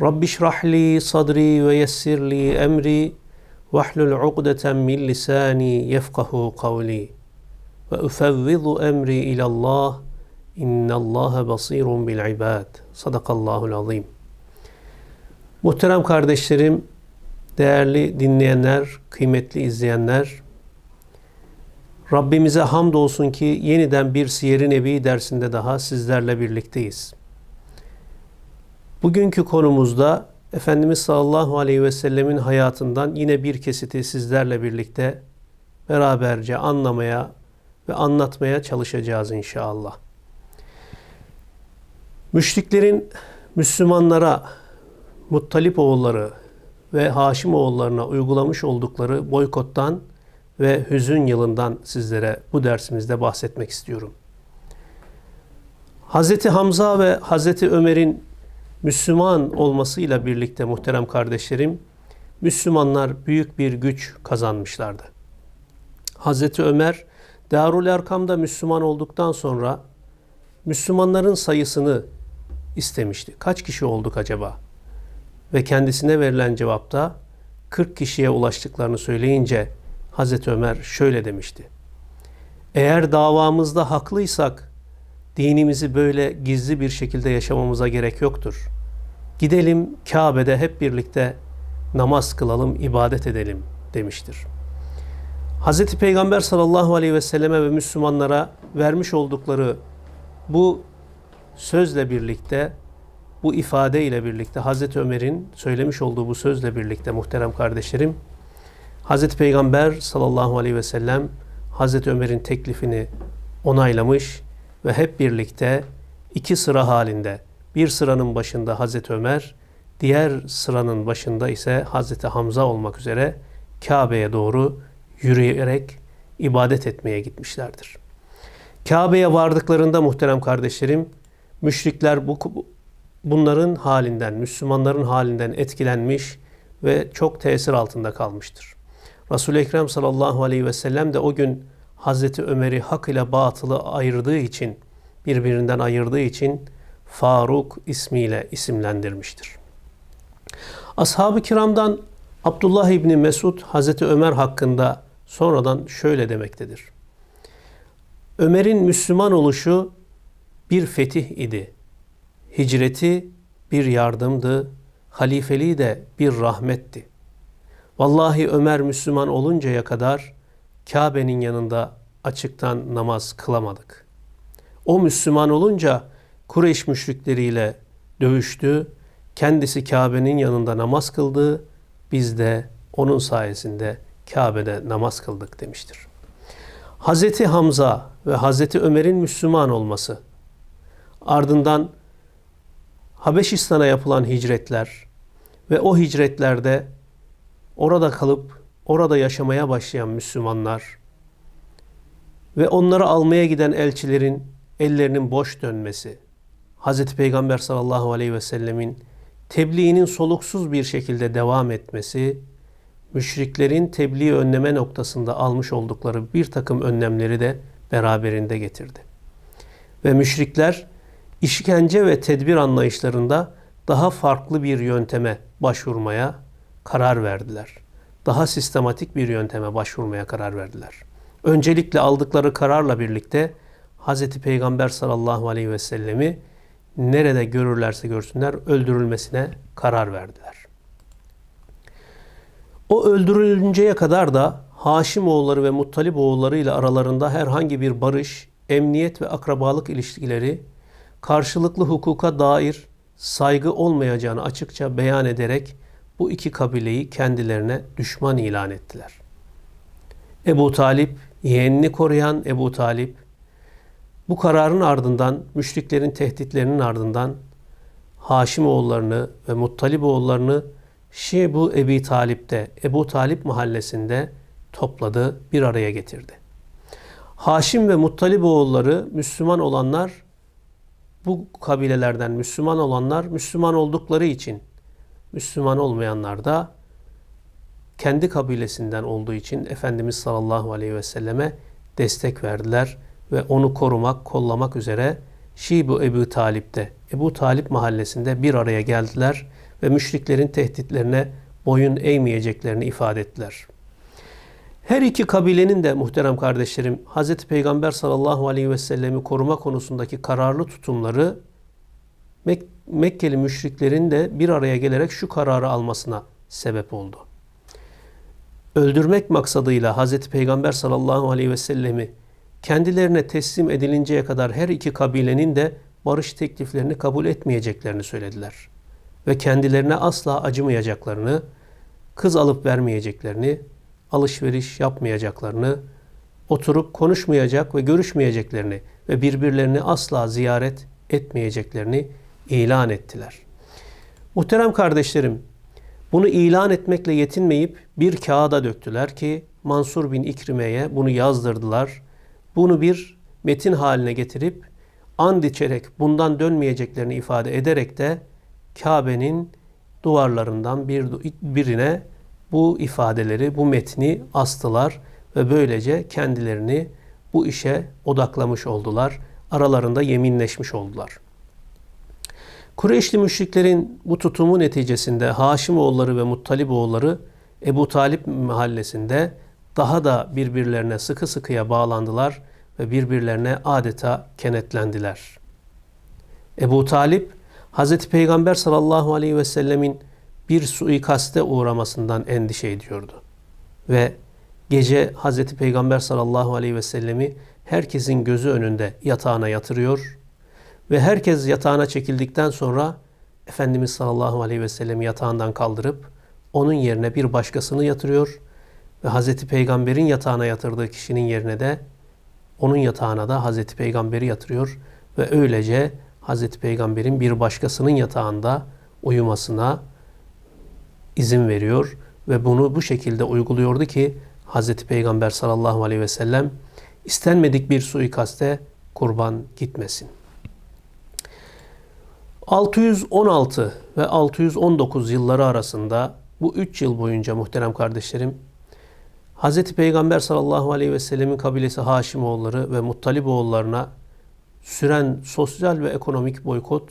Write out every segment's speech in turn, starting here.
Rabbi şrah li sadri ve yessir li emri vahlul ukdeten min lisani yefkahu kavli. Ve ufevvidu emri ilallah. İnnallaha basirun bil ibad. Sadakallahul azim. Muhterem kardeşlerim, değerli dinleyenler, kıymetli izleyenler, Rabbimize hamdolsun ki yeniden bir Siyer-i Nebi dersinde daha sizlerle birlikteyiz. Bugünkü konumuzda Efendimiz sallallahu aleyhi ve sellemin hayatından yine bir kesiti sizlerle birlikte beraberce anlamaya ve anlatmaya çalışacağız inşallah. Müşriklerin Müslümanlara Muttalip oğulları ve Haşim oğullarına uygulamış oldukları boykottan ve hüzün yılından sizlere bu dersimizde bahsetmek istiyorum. Hazreti Hamza ve Hazreti Ömer'in Müslüman olmasıyla birlikte muhterem kardeşlerim, Müslümanlar büyük bir güç kazanmışlardı. Hazreti Ömer, Darul Erkam'da Müslüman olduktan sonra Müslümanların sayısını istemişti. Kaç kişi olduk acaba? ve kendisine verilen cevapta 40 kişiye ulaştıklarını söyleyince Hazreti Ömer şöyle demişti. Eğer davamızda haklıysak dinimizi böyle gizli bir şekilde yaşamamıza gerek yoktur. Gidelim Kabe'de hep birlikte namaz kılalım, ibadet edelim demiştir. Hz. Peygamber sallallahu aleyhi ve selleme ve Müslümanlara vermiş oldukları bu sözle birlikte bu ifade ile birlikte Hazreti Ömer'in söylemiş olduğu bu sözle birlikte muhterem kardeşlerim Hazreti Peygamber sallallahu aleyhi ve sellem Hazreti Ömer'in teklifini onaylamış ve hep birlikte iki sıra halinde bir sıranın başında Hazreti Ömer, diğer sıranın başında ise Hazreti Hamza olmak üzere Kabe'ye doğru yürüyerek ibadet etmeye gitmişlerdir. Kabe'ye vardıklarında muhterem kardeşlerim, müşrikler bu bunların halinden, Müslümanların halinden etkilenmiş ve çok tesir altında kalmıştır. Resul-i Ekrem sallallahu aleyhi ve sellem de o gün Hazreti Ömer'i hak ile batılı ayırdığı için, birbirinden ayırdığı için Faruk ismiyle isimlendirmiştir. Ashab-ı kiramdan Abdullah İbni Mesud Hazreti Ömer hakkında sonradan şöyle demektedir. Ömer'in Müslüman oluşu bir fetih idi. Hicreti bir yardımdı, halifeliği de bir rahmetti. Vallahi Ömer Müslüman oluncaya kadar Kabe'nin yanında açıktan namaz kılamadık. O Müslüman olunca Kureyş müşrikleriyle dövüştü, kendisi Kabe'nin yanında namaz kıldı, biz de onun sayesinde Kabe'de namaz kıldık demiştir. Hazreti Hamza ve Hazreti Ömer'in Müslüman olması, ardından Habeşistan'a yapılan hicretler ve o hicretlerde orada kalıp orada yaşamaya başlayan Müslümanlar ve onları almaya giden elçilerin ellerinin boş dönmesi, Hz. Peygamber sallallahu aleyhi ve sellemin tebliğinin soluksuz bir şekilde devam etmesi, müşriklerin tebliği önleme noktasında almış oldukları bir takım önlemleri de beraberinde getirdi. Ve müşrikler işkence ve tedbir anlayışlarında daha farklı bir yönteme başvurmaya karar verdiler. Daha sistematik bir yönteme başvurmaya karar verdiler. Öncelikle aldıkları kararla birlikte Hz. Peygamber sallallahu aleyhi ve sellemi nerede görürlerse görsünler öldürülmesine karar verdiler. O öldürülünceye kadar da Haşim oğulları ve Muttalip oğulları ile aralarında herhangi bir barış, emniyet ve akrabalık ilişkileri karşılıklı hukuka dair saygı olmayacağını açıkça beyan ederek bu iki kabileyi kendilerine düşman ilan ettiler. Ebu Talip, yeğenini koruyan Ebu Talip, bu kararın ardından, müşriklerin tehditlerinin ardından Haşim oğullarını ve Muttalib oğullarını Şibu Ebi Talip'te, Ebu Talip mahallesinde topladı, bir araya getirdi. Haşim ve Muttalib oğulları Müslüman olanlar bu kabilelerden Müslüman olanlar Müslüman oldukları için Müslüman olmayanlar da kendi kabilesinden olduğu için Efendimiz sallallahu aleyhi ve selleme destek verdiler ve onu korumak, kollamak üzere Şibu Ebu Talip'te, Ebu Talip mahallesinde bir araya geldiler ve müşriklerin tehditlerine boyun eğmeyeceklerini ifade ettiler. Her iki kabilenin de muhterem kardeşlerim Hz. Peygamber sallallahu aleyhi ve sellemi koruma konusundaki kararlı tutumları Mekkeli müşriklerin de bir araya gelerek şu kararı almasına sebep oldu. Öldürmek maksadıyla Hz. Peygamber sallallahu aleyhi ve sellemi kendilerine teslim edilinceye kadar her iki kabilenin de barış tekliflerini kabul etmeyeceklerini söylediler. Ve kendilerine asla acımayacaklarını, kız alıp vermeyeceklerini, alışveriş yapmayacaklarını, oturup konuşmayacak ve görüşmeyeceklerini ve birbirlerini asla ziyaret etmeyeceklerini ilan ettiler. Muhterem kardeşlerim, bunu ilan etmekle yetinmeyip bir kağıda döktüler ki Mansur bin İkrime'ye bunu yazdırdılar. Bunu bir metin haline getirip and içerek bundan dönmeyeceklerini ifade ederek de Kabe'nin duvarlarından bir, birine bu ifadeleri, bu metni astılar ve böylece kendilerini bu işe odaklamış oldular. Aralarında yeminleşmiş oldular. Kureyşli müşriklerin bu tutumu neticesinde Haşimoğulları ve Muttaliboğulları Ebu Talip mahallesinde daha da birbirlerine sıkı sıkıya bağlandılar ve birbirlerine adeta kenetlendiler. Ebu Talip, Hz. Peygamber sallallahu aleyhi ve sellemin bir suikaste uğramasından endişe ediyordu. Ve gece Hz. Peygamber sallallahu aleyhi ve sellemi herkesin gözü önünde yatağına yatırıyor ve herkes yatağına çekildikten sonra Efendimiz sallallahu aleyhi ve sellem yatağından kaldırıp onun yerine bir başkasını yatırıyor ve Hazreti Peygamber'in yatağına yatırdığı kişinin yerine de onun yatağına da Hazreti Peygamber'i yatırıyor ve öylece Hazreti Peygamber'in bir başkasının yatağında uyumasına izin veriyor ve bunu bu şekilde uyguluyordu ki Hazreti Peygamber sallallahu aleyhi ve sellem istenmedik bir suikaste kurban gitmesin. 616 ve 619 yılları arasında bu 3 yıl boyunca muhterem kardeşlerim Hz. Peygamber sallallahu aleyhi ve sellemin kabilesi Haşimoğulları ve Muttaliboğullarına süren sosyal ve ekonomik boykot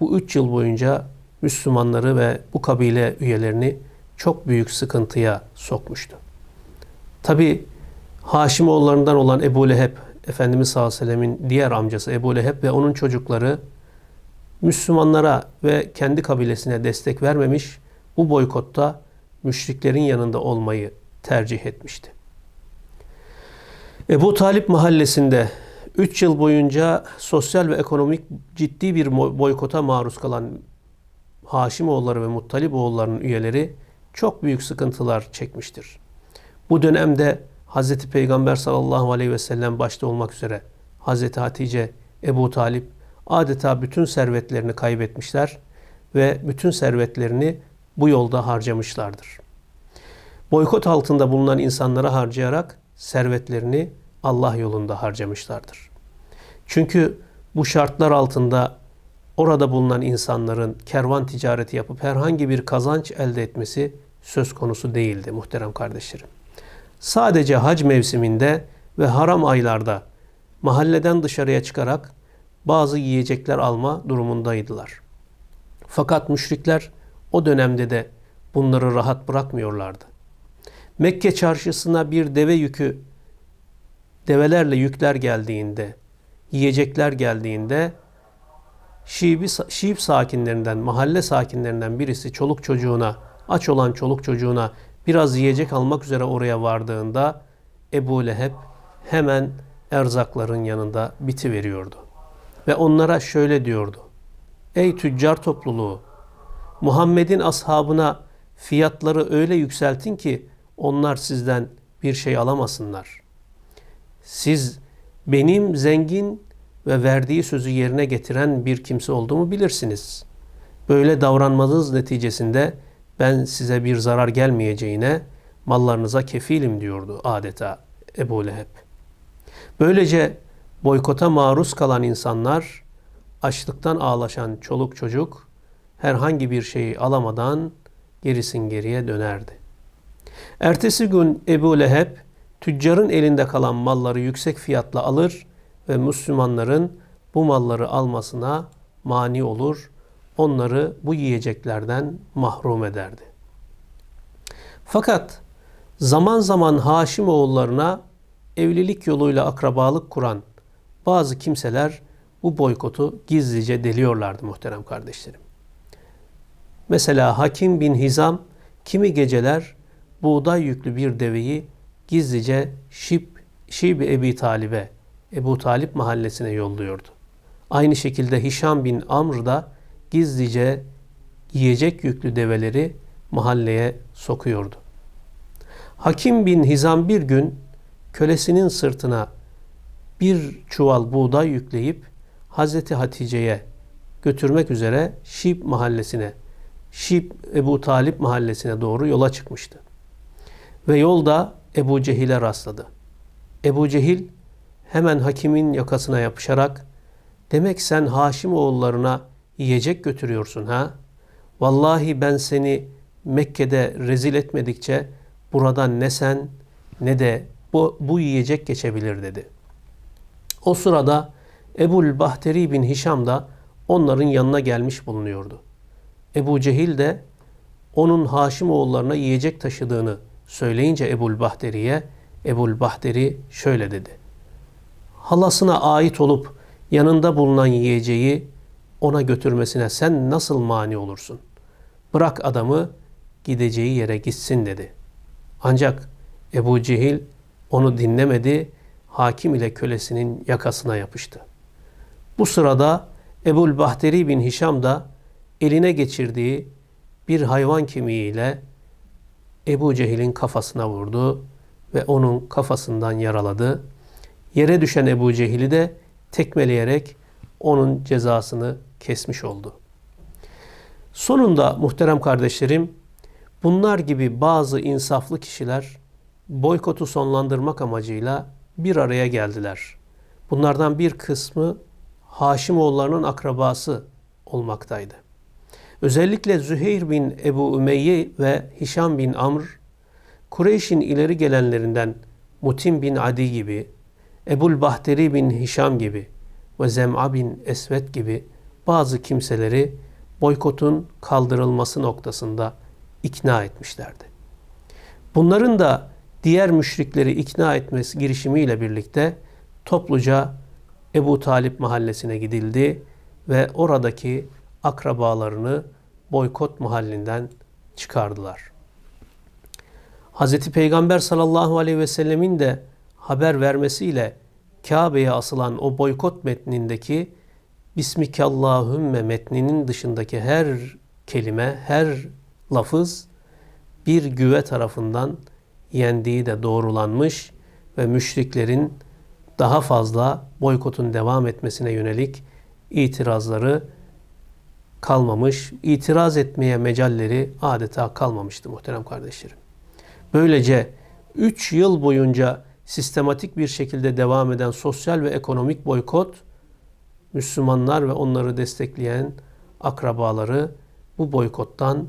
bu 3 yıl boyunca Müslümanları ve bu kabile üyelerini çok büyük sıkıntıya sokmuştu. Tabi Haşimoğullarından olan Ebu Leheb, Efendimiz sallallahu aleyhi ve sellemin diğer amcası Ebu Leheb ve onun çocukları Müslümanlara ve kendi kabilesine destek vermemiş, bu boykotta müşriklerin yanında olmayı tercih etmişti. Ebu Talip mahallesinde 3 yıl boyunca sosyal ve ekonomik ciddi bir boykota maruz kalan Haşimoğulları ve Muttaliboğullarının üyeleri çok büyük sıkıntılar çekmiştir. Bu dönemde Hz. Peygamber sallallahu aleyhi ve sellem başta olmak üzere Hz. Hatice, Ebu Talip adeta bütün servetlerini kaybetmişler ve bütün servetlerini bu yolda harcamışlardır. Boykot altında bulunan insanlara harcayarak servetlerini Allah yolunda harcamışlardır. Çünkü bu şartlar altında orada bulunan insanların kervan ticareti yapıp herhangi bir kazanç elde etmesi söz konusu değildi muhterem kardeşlerim. Sadece hac mevsiminde ve haram aylarda mahalleden dışarıya çıkarak bazı yiyecekler alma durumundaydılar. Fakat müşrikler o dönemde de bunları rahat bırakmıyorlardı. Mekke çarşısına bir deve yükü, develerle yükler geldiğinde, yiyecekler geldiğinde Şiibi, Şiip sakinlerinden, mahalle sakinlerinden birisi çoluk çocuğuna, aç olan çoluk çocuğuna biraz yiyecek almak üzere oraya vardığında Ebu Leheb hemen erzakların yanında biti veriyordu. Ve onlara şöyle diyordu. Ey tüccar topluluğu! Muhammed'in ashabına fiyatları öyle yükseltin ki onlar sizden bir şey alamasınlar. Siz benim zengin ve verdiği sözü yerine getiren bir kimse olduğumu bilirsiniz. Böyle davranmanız neticesinde ben size bir zarar gelmeyeceğine mallarınıza kefilim diyordu adeta Ebu Leheb. Böylece boykota maruz kalan insanlar açlıktan ağlaşan çoluk çocuk herhangi bir şeyi alamadan gerisin geriye dönerdi. Ertesi gün Ebu Leheb tüccarın elinde kalan malları yüksek fiyatla alır ve Müslümanların bu malları almasına mani olur, onları bu yiyeceklerden mahrum ederdi. Fakat zaman zaman Haşim oğullarına evlilik yoluyla akrabalık kuran bazı kimseler bu boykotu gizlice deliyorlardı muhterem kardeşlerim. Mesela Hakim bin Hizam kimi geceler buğday yüklü bir deveyi gizlice Şib, Şib Ebi Talib'e, Ebu Talip mahallesine yolluyordu. Aynı şekilde Hişam bin Amr da gizlice yiyecek yüklü develeri mahalleye sokuyordu. Hakim bin Hizam bir gün kölesinin sırtına bir çuval buğday yükleyip Hazreti Hatice'ye götürmek üzere Şib mahallesine, Şib Ebu Talip mahallesine doğru yola çıkmıştı. Ve yolda Ebu Cehil'e rastladı. Ebu Cehil hemen hakimin yakasına yapışarak demek sen Haşim oğullarına yiyecek götürüyorsun ha? Vallahi ben seni Mekke'de rezil etmedikçe buradan ne sen ne de bu, bu yiyecek geçebilir dedi. O sırada Ebul Bahteri bin Hişam da onların yanına gelmiş bulunuyordu. Ebu Cehil de onun Haşim oğullarına yiyecek taşıdığını söyleyince Ebul Bahteri'ye Ebul Bahteri şöyle dedi. Halasına ait olup yanında bulunan yiyeceği ona götürmesine sen nasıl mani olursun? Bırak adamı gideceği yere gitsin dedi. Ancak Ebu Cehil onu dinlemedi, hakim ile kölesinin yakasına yapıştı. Bu sırada Ebul Bahteri bin Hişam da eline geçirdiği bir hayvan kemiğiyle Ebu Cehil'in kafasına vurdu ve onun kafasından yaraladı. Yere düşen Ebu Cehil'i de tekmeleyerek onun cezasını kesmiş oldu. Sonunda muhterem kardeşlerim, bunlar gibi bazı insaflı kişiler boykotu sonlandırmak amacıyla bir araya geldiler. Bunlardan bir kısmı Haşimoğullarının akrabası olmaktaydı. Özellikle Züheyr bin Ebu Ümeyye ve Hişam bin Amr, Kureyş'in ileri gelenlerinden Mutim bin Adi gibi, Ebul Bahteri bin Hişam gibi ve Zem'a bin Esvet gibi bazı kimseleri boykotun kaldırılması noktasında ikna etmişlerdi. Bunların da diğer müşrikleri ikna etmesi girişimiyle birlikte topluca Ebu Talip mahallesine gidildi ve oradaki akrabalarını boykot mahallinden çıkardılar. Hz. Peygamber sallallahu aleyhi ve sellemin de haber vermesiyle Kabe'ye asılan o boykot metnindeki Bismikallahümme metninin dışındaki her kelime, her lafız bir güve tarafından yendiği de doğrulanmış ve müşriklerin daha fazla boykotun devam etmesine yönelik itirazları kalmamış, itiraz etmeye mecalleri adeta kalmamıştı muhterem kardeşlerim. Böylece 3 yıl boyunca sistematik bir şekilde devam eden sosyal ve ekonomik boykot, Müslümanlar ve onları destekleyen akrabaları bu boykottan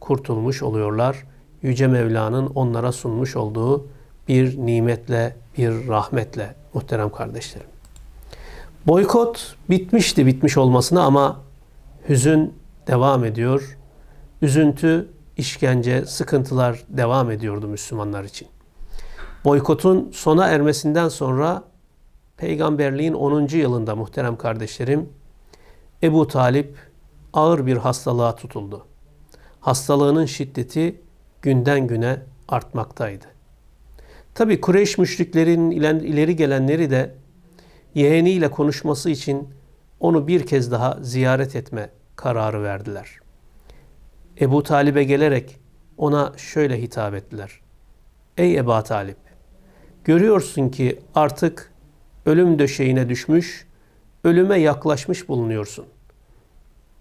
kurtulmuş oluyorlar. Yüce Mevla'nın onlara sunmuş olduğu bir nimetle, bir rahmetle muhterem kardeşlerim. Boykot bitmişti bitmiş olmasına ama hüzün devam ediyor. Üzüntü, işkence, sıkıntılar devam ediyordu Müslümanlar için. Boykotun sona ermesinden sonra peygamberliğin 10. yılında muhterem kardeşlerim Ebu Talip ağır bir hastalığa tutuldu. Hastalığının şiddeti günden güne artmaktaydı. Tabi Kureyş müşriklerin ileri gelenleri de yeğeniyle konuşması için onu bir kez daha ziyaret etme kararı verdiler. Ebu Talib'e gelerek ona şöyle hitap ettiler. Ey Ebu Talip, görüyorsun ki artık ölüm döşeğine düşmüş, ölüme yaklaşmış bulunuyorsun.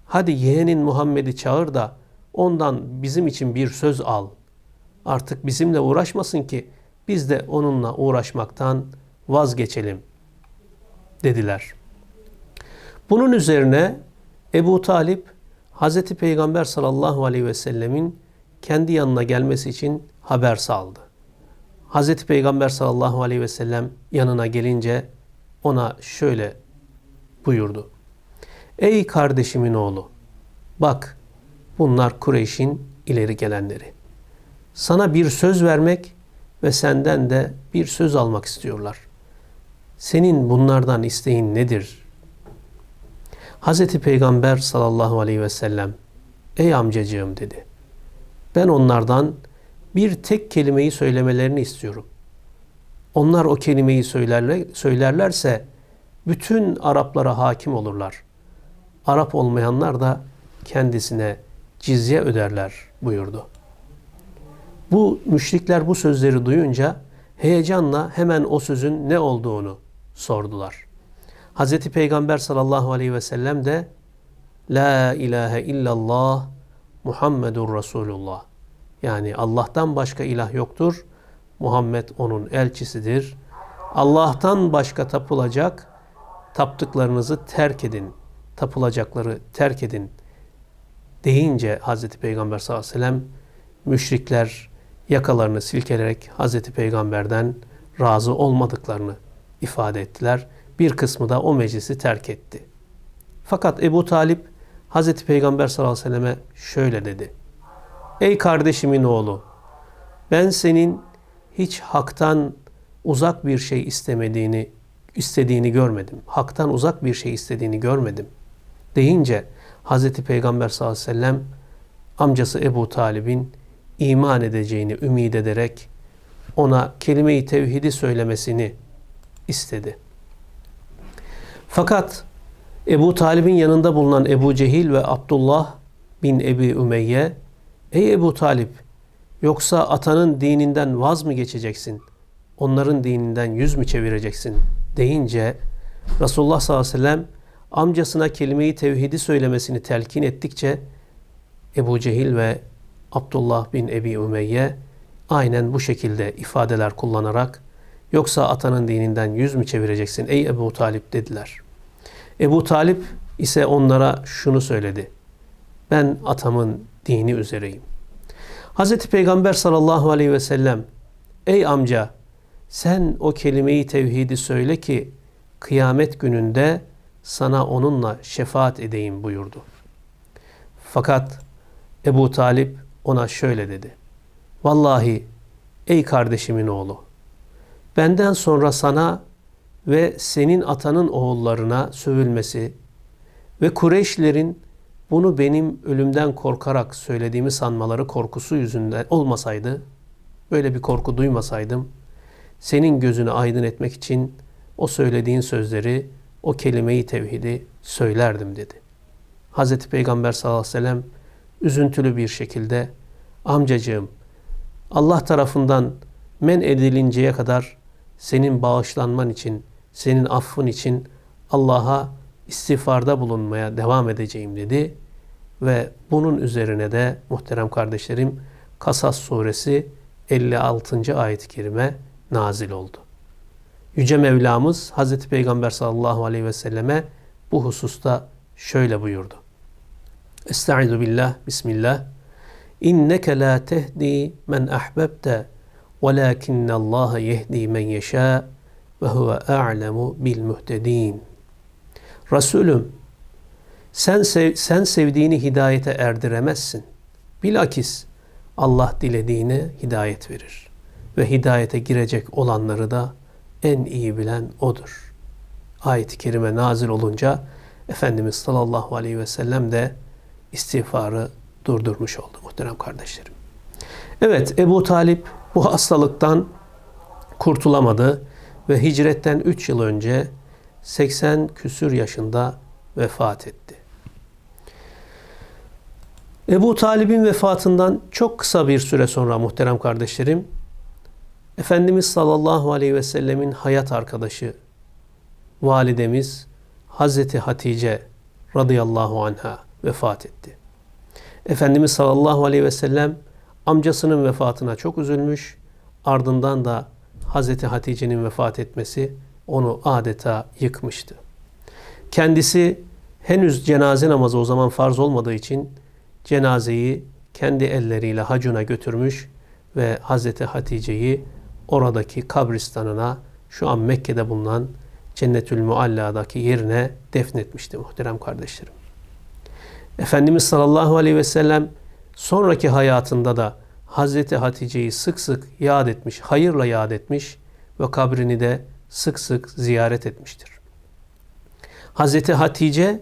Hadi yeğenin Muhammed'i çağır da ondan bizim için bir söz al. Artık bizimle uğraşmasın ki biz de onunla uğraşmaktan vazgeçelim dediler. Bunun üzerine Ebu Talip Hazreti Peygamber sallallahu aleyhi ve sellemin kendi yanına gelmesi için haber saldı. Hazreti Peygamber sallallahu aleyhi ve sellem yanına gelince ona şöyle buyurdu. Ey kardeşimin oğlu bak bunlar Kureyş'in ileri gelenleri. Sana bir söz vermek ve senden de bir söz almak istiyorlar. Senin bunlardan isteğin nedir? Hazreti Peygamber sallallahu aleyhi ve sellem ey amcacığım dedi. Ben onlardan bir tek kelimeyi söylemelerini istiyorum. Onlar o kelimeyi söylerler, söylerlerse bütün Araplara hakim olurlar. Arap olmayanlar da kendisine cizye öderler buyurdu. Bu müşrikler bu sözleri duyunca heyecanla hemen o sözün ne olduğunu sordular. Hz. Peygamber sallallahu aleyhi ve sellem de La ilahe illallah Muhammedur Resulullah. Yani Allah'tan başka ilah yoktur. Muhammed onun elçisidir. Allah'tan başka tapılacak taptıklarınızı terk edin. Tapılacakları terk edin deyince Hz. Peygamber sallallahu aleyhi ve sellem müşrikler yakalarını silkelerek Hz. Peygamber'den razı olmadıklarını ifade ettiler. Bir kısmı da o meclisi terk etti. Fakat Ebu Talip Hz. Peygamber sallallahu aleyhi ve selleme şöyle dedi. Ey kardeşimin oğlu ben senin hiç haktan uzak bir şey istemediğini istediğini görmedim. Haktan uzak bir şey istediğini görmedim. Deyince Hz. Peygamber sallallahu aleyhi ve sellem amcası Ebu Talib'in iman edeceğini ümit ederek ona kelime-i tevhidi söylemesini istedi. Fakat Ebu Talib'in yanında bulunan Ebu Cehil ve Abdullah bin Ebi Ümeyye Ey Ebu Talip yoksa atanın dininden vaz mı geçeceksin? Onların dininden yüz mü çevireceksin? deyince Resulullah sallallahu aleyhi ve sellem amcasına kelime-i tevhidi söylemesini telkin ettikçe Ebu Cehil ve Abdullah bin Ebi Ümeyye aynen bu şekilde ifadeler kullanarak yoksa atanın dininden yüz mü çevireceksin ey Ebu Talip dediler. Ebu Talip ise onlara şunu söyledi. Ben atamın dini üzereyim. Hz. Peygamber sallallahu aleyhi ve sellem ey amca sen o kelimeyi tevhidi söyle ki kıyamet gününde sana onunla şefaat edeyim buyurdu. Fakat Ebu Talip ona şöyle dedi. Vallahi ey kardeşimin oğlu benden sonra sana ve senin atanın oğullarına sövülmesi ve Kureyşlerin bunu benim ölümden korkarak söylediğimi sanmaları korkusu yüzünden olmasaydı, böyle bir korku duymasaydım, senin gözünü aydın etmek için o söylediğin sözleri, o kelimeyi tevhidi söylerdim dedi. Hz. Peygamber sallallahu aleyhi ve sellem üzüntülü bir şekilde amcacığım Allah tarafından men edilinceye kadar senin bağışlanman için, senin affın için Allah'a istiğfarda bulunmaya devam edeceğim dedi. Ve bunun üzerine de muhterem kardeşlerim Kasas suresi 56. ayet-i kerime nazil oldu. Yüce Mevlamız Hazreti Peygamber sallallahu aleyhi ve selleme bu hususta şöyle buyurdu. Estaizu billah, bismillah. İnneke la tehdi men ahbebte velakinne Allah yehdi men yeşâ ve huve a'lemu bil muhtedin. Resulüm sen, sev, sen sevdiğini hidayete erdiremezsin. Bilakis Allah dilediğine hidayet verir. Ve hidayete girecek olanları da en iyi bilen O'dur. Ayet-i Kerime nazil olunca Efendimiz sallallahu aleyhi ve sellem de istiğfarı durdurmuş oldu muhterem kardeşlerim. Evet Ebu Talip bu hastalıktan kurtulamadı ve hicretten 3 yıl önce 80 küsür yaşında vefat etti. Ebu Talib'in vefatından çok kısa bir süre sonra muhterem kardeşlerim, Efendimiz sallallahu aleyhi ve sellemin hayat arkadaşı, validemiz Hazreti Hatice radıyallahu anha vefat etti. Efendimiz sallallahu aleyhi ve sellem amcasının vefatına çok üzülmüş. Ardından da Hazreti Hatice'nin vefat etmesi onu adeta yıkmıştı. Kendisi henüz cenaze namazı o zaman farz olmadığı için cenazeyi kendi elleriyle hacuna götürmüş ve Hazreti Hatice'yi oradaki kabristanına şu an Mekke'de bulunan Cennetül Mualla'daki yerine defnetmişti muhterem kardeşlerim. Efendimiz sallallahu aleyhi ve sellem sonraki hayatında da Hazreti Hatice'yi sık sık yad etmiş, hayırla yad etmiş ve kabrini de sık sık ziyaret etmiştir. Hazreti Hatice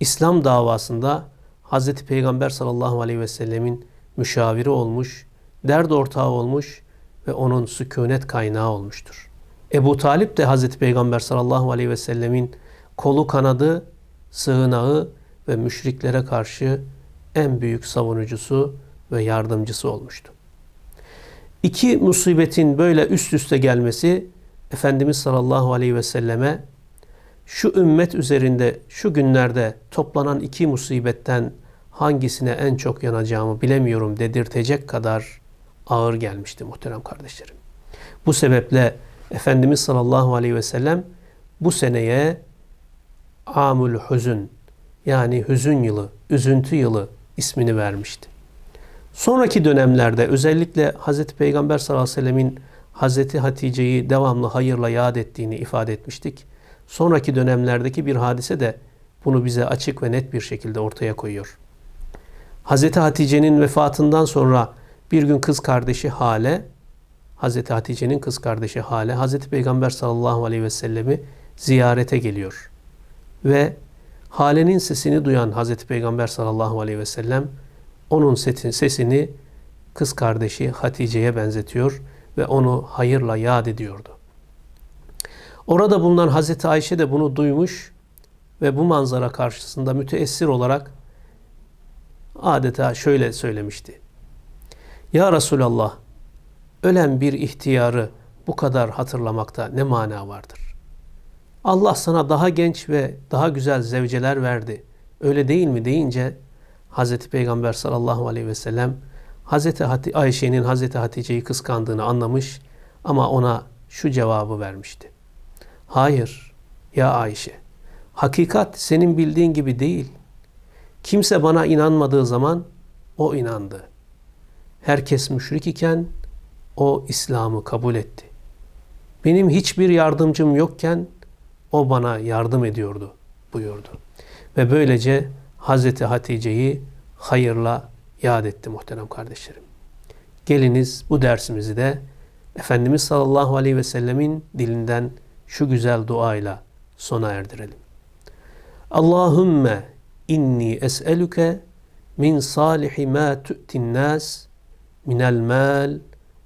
İslam davasında Hazreti Peygamber sallallahu aleyhi ve sellemin müşaviri olmuş, dert ortağı olmuş ve onun sükunet kaynağı olmuştur. Ebu Talip de Hazreti Peygamber sallallahu aleyhi ve sellemin kolu kanadı, sığınağı ve müşriklere karşı en büyük savunucusu ve yardımcısı olmuştu. İki musibetin böyle üst üste gelmesi Efendimiz sallallahu aleyhi ve selleme şu ümmet üzerinde şu günlerde toplanan iki musibetten hangisine en çok yanacağımı bilemiyorum dedirtecek kadar ağır gelmişti muhterem kardeşlerim. Bu sebeple Efendimiz sallallahu aleyhi ve sellem bu seneye Amul Hüzün yani hüzün yılı, üzüntü yılı ismini vermişti. Sonraki dönemlerde özellikle Hz. Peygamber sallallahu aleyhi ve sellemin Hz. Hatice'yi devamlı hayırla yad ettiğini ifade etmiştik. Sonraki dönemlerdeki bir hadise de bunu bize açık ve net bir şekilde ortaya koyuyor. Hz. Hatice'nin vefatından sonra bir gün kız kardeşi Hale, Hz. Hatice'nin kız kardeşi Hale, Hz. Peygamber sallallahu aleyhi ve sellemi ziyarete geliyor. Ve Hale'nin sesini duyan Hz. Peygamber sallallahu aleyhi ve sellem onun sesini kız kardeşi Hatice'ye benzetiyor ve onu hayırla yad ediyordu. Orada bulunan Hazreti Ayşe de bunu duymuş ve bu manzara karşısında müteessir olarak adeta şöyle söylemişti. Ya Resulallah, ölen bir ihtiyarı bu kadar hatırlamakta ne mana vardır? Allah sana daha genç ve daha güzel zevceler verdi. Öyle değil mi deyince Hazreti Peygamber sallallahu aleyhi ve sellem Hazreti Ayşe'nin Hazreti Hatice'yi kıskandığını anlamış ama ona şu cevabı vermişti. Hayır ya Ayşe, hakikat senin bildiğin gibi değil. Kimse bana inanmadığı zaman o inandı. Herkes müşrik iken o İslam'ı kabul etti. Benim hiçbir yardımcım yokken o bana yardım ediyordu buyurdu. Ve böylece Hazreti Hatice'yi hayırla yad etti muhterem kardeşlerim. Geliniz bu dersimizi de Efendimiz sallallahu aleyhi ve sellemin dilinden şu güzel duayla sona erdirelim. Allahümme inni es'eluke min salihi ma tu'tin nas minel mal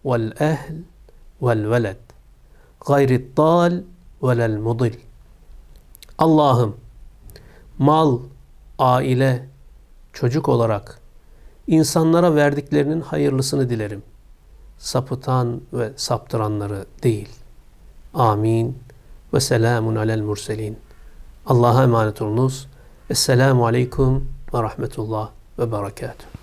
vel ehl vel veled gayri dal velel mudil. Allah'ım mal, aile, çocuk olarak insanlara verdiklerinin hayırlısını dilerim. Sapıtan ve saptıranları değil. Amin ve selamun alel murselin. Allah'a emanet olunuz. Esselamu aleyküm ve rahmetullah ve berekatuhu.